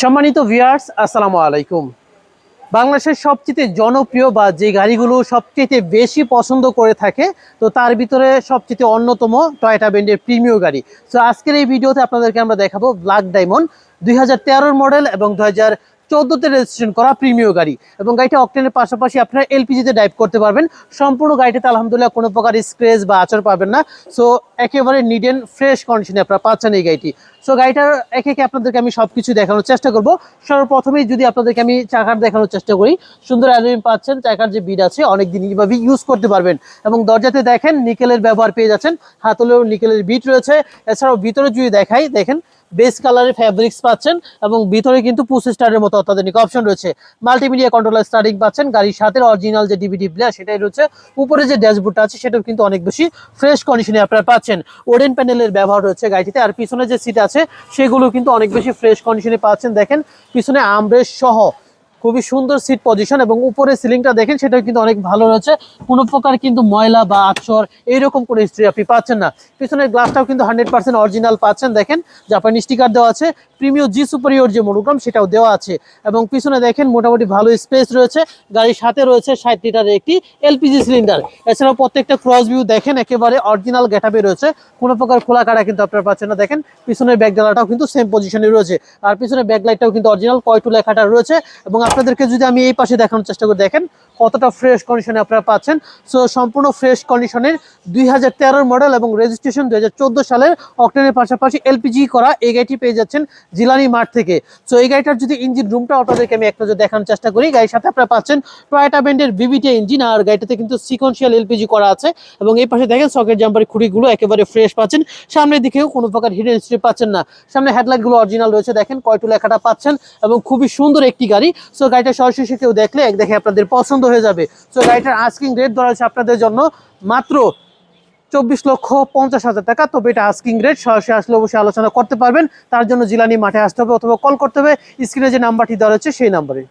সম্মানিত ভিয়ার্স আসসালামু আলাইকুম। বাংলাদেশের সবচেয়ে জনপ্রিয় বা যে গাড়িগুলো সবচেয়ে বেশি পছন্দ করে থাকে, তো তার ভিতরে সবচেয়ে অন্যতম টয়টা ব্র্যান্ডের প্রিমিয় গাড়ি। তো আজকের এই ভিডিওতে আপনাদেরকে আমরা দেখাবো ব্ল্যাক ডায়মন্ড দুই হাজার মডেল এবং দু হাজার চোদ্দোতে রেজিস্ট্রেশন করা প্রিমিয় গাড়ি এবং গাড়িটা অকটেনের পাশাপাশি আপনারা এলপিজিতে ড্রাইভ করতে পারবেন। সম্পূর্ণ গাড়িটাতে আলহামদুলিল্লাহ কোনো প্রকার স্ক্রেচ বা আচর পাবেন না। সো একেবারে নিড অ্যান্ড ফ্রেশ কন্ডিশনে আপনারা পাচ্ছেন এই গাড়িটি। সো গাড়িটার একে একে আপনাদেরকে আমি সব কিছু দেখানোর চেষ্টা করব। সর্বপ্রথমেই যদি আপনাদেরকে আমি চাকার দেখানোর চেষ্টা করি, সুন্দর অ্যালুমিনিয়াম পাচ্ছেন চাকার যে বিড আছে অনেক দিন এইভাবে ইউজ করতে পারবেন। এবং দরজাতে দেখেন নিকেলের ব্যবহার পেয়ে যাচ্ছেন, হাতলেও নিকেলের বিট রয়েছে। এছাড়াও ভিতরে যদি দেখাই, দেখেন বেস কালারের ফ্যাব্রিক্স পাচ্ছেন এবং ভিতরে কিন্তু পুশ স্টারের মতো অত্যাধুনিক অপশন রয়েছে। মাল্টিমিডিয়া কন্ট্রোলার স্টার্টিং পাচ্ছেন, গাড়ির সাথে অরিজিনাল যে ডিভিডি প্লেয়ার সেটাই রয়েছে। উপরে যে ড্যাশবোর্ডটা আছে সেটাও কিন্তু অনেক বেশি ফ্রেশ কন্ডিশনে আপনারা পাচ্ছেন। ওডেন প্যানেলের ব্যবহার রয়েছে গাড়িটিতে আর পিছনে যে সিট আছে সেগুলো কিন্তু অনেক বেশি ফ্রেশ কন্ডিশনে পাচ্ছেন। দেখেন, পিছনে আমব্রেস সহ খুবই সুন্দর সিট পজিশন এবং উপরে সিলিংটা দেখেন সেটা কিন্তু অনেক ভালো রয়েছে। কোনো প্রকার কিন্তু ময়লা বা আচর এইরকম কোনো হিস্ট্রি আপনি পাচ্ছেন না। পিছনের গ্লাসটাও কিন্তু হান্ড্রেড পার্সেন্ট অরিজিনাল পাচ্ছেন, দেখেন। জাপানি স্টিকার দেওয়া আছে। প্রিমিয় জি সুপারিয়র যে মনোগ্রাম সেটাও দেওয়া আছে। এবং পিছনে দেখেন, মোটামুটি ভালো স্পেস রয়েছে। গাড়ির সাথে রয়েছে ষাট লিটারের একটি এলপিজি সিলিন্ডার এছাড়াও প্রত্যেকটা ক্রস ভিউ দেখেন, একেবারে অরিজিনাল গেটাপে রয়েছে। কোনো প্রকার খোলা কাটা কিন্তু আপনারা পাচ্ছেন না। দেখেন, পিছনের ব্যাক ডালাটাও কিন্তু সেম পজিশনে রয়েছে। আর পিছনের ব্যাক লাইটটাও কিন্তু অরিজিনাল কয়টু লেখাটা রয়েছে। এবং আপনাদেরকে যদি আমি এই পাশে দেখানোর চেষ্টা করি, দেখেন কতটা ফ্রেশ কন্ডিশনে আপনারা পাচ্ছেন। সো সম্পূর্ণ ফ্রেশ কন্ডিশনের দুই হাজার মডেল এবং রেজিস্ট্রেশন দুই হাজার চোদ্দ সালের অক্টেনের পাশাপাশি এলপিজি করা এই গাড়িটি পেয়ে যাচ্ছেন জিলানি মাঠ থেকে। সো এই গাড়িটার যদি ইঞ্জিন রুমটা আপনাদেরকে আমি একটা দেখানোর চেষ্টা করি, গাড়ির সাথে আপনারা পাচ্ছেন টয়টা ব্যান্ডের বিবিটি ইঞ্জিন আর গাড়িটাতে কিন্তু সিকোয়েন্সিয়াল এলপিজি করা আছে এবং এই পাশে দেখেন সকেট জাম্পারের খুঁড়িগুলো একেবারে ফ্রেশ পাচ্ছেন। সামনের দিকেও কোনো প্রকার হিডেন স্ট্রিপ পাচ্ছেন না। সামনে হেডলাইটগুলো অরিজিনাল রয়েছে, দেখেন কয়টু লেখাটা পাচ্ছেন এবং খুবই সুন্দর একটি গাড়ি। সো গাড়িটা সরাসরি কেউ দেখলে এক দেখে আপনাদের পছন্দ হয়ে যাবে। সো গাড়িটার আস্কিং রেট ধরা হচ্ছে আপনাদের জন্য মাত্র চব্বিশ লক্ষ পঞ্চাশ হাজার টাকা। তবে এটা আস্কিং রেট সরাসরি আসলে অবশ্যই আলোচনা করতে পারবেন। তার জন্য জিলানি মাঠে আসতে হবে অথবা কল করতে হবে। স্ক্রিনে যে নাম্বারটি দেওয়া হচ্ছে সেই নাম্বারে